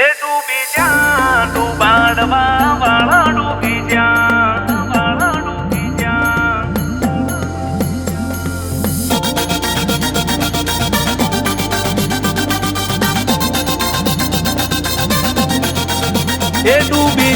એ ડૂબી જા ડૂબાડવા વાળા ડૂબી જા વાળા ડૂબી જા એ ડૂબી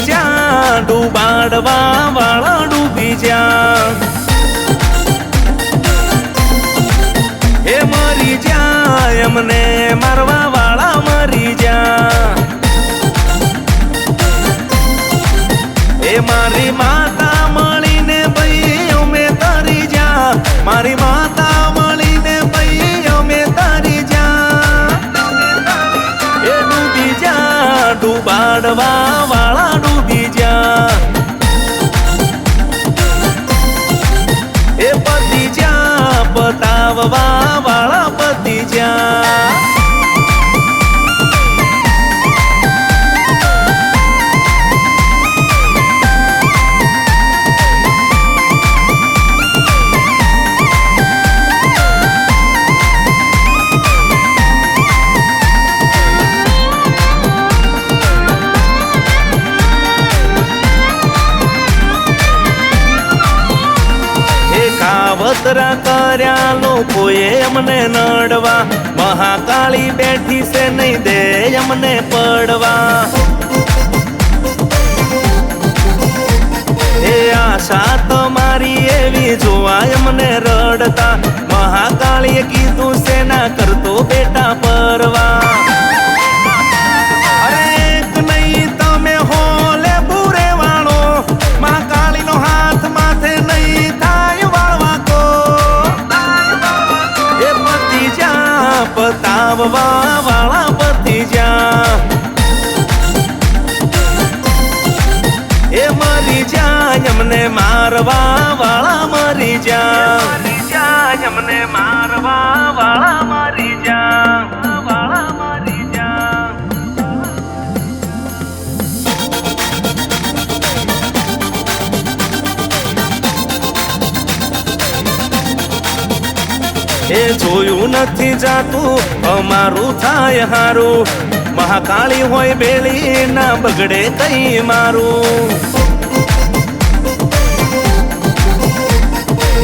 જા ડૂબાડવા કાવતરા કર્યા લોકોએ એમને નડવા? મહાકાળી બેઠી છે નહીં દે એમને પડવા. આશા તમારી એવી જોવાય એમને રડતા. મહાકાળીએ કીધું છે ના કરતો બેટા પતાવવા વાળા પતિ જા એ મરી જા એમને મારવા વાળા મરી જા એ જોયું નથી જાતું, અમારું થાય હારું. મહાકાળી હોય બેલી, ના બગડે કઈ મારું.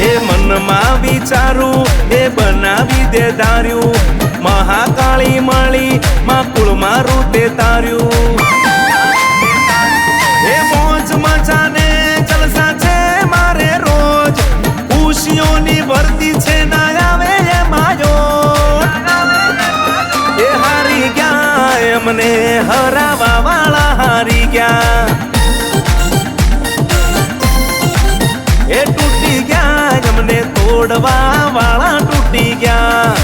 એ મનમાં વિચારું, એ બનાવી દે દાર્યું મહાકાળી મળી, માં કુળ મારું તે તાર્યું. એમને હરાવા વાળા હારી ગયા. એ તૂટી ગયા અમને તોડવા વાળા તૂટી ગયા.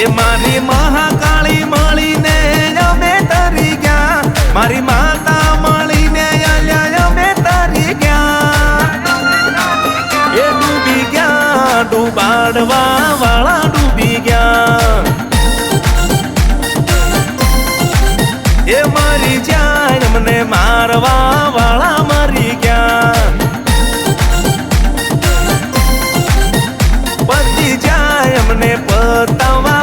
એ મારી મહાકાળી મળીને અમે તરી ગયા. મારી માતા મળીને અમે તરી ગયા. એ ડૂબી ગયા, ડૂબાડવા વાળા ડૂબી ગયા. એ મારી જાણ મને મારવા વાળા મારી ગયા. પછી જાય મને પતાવા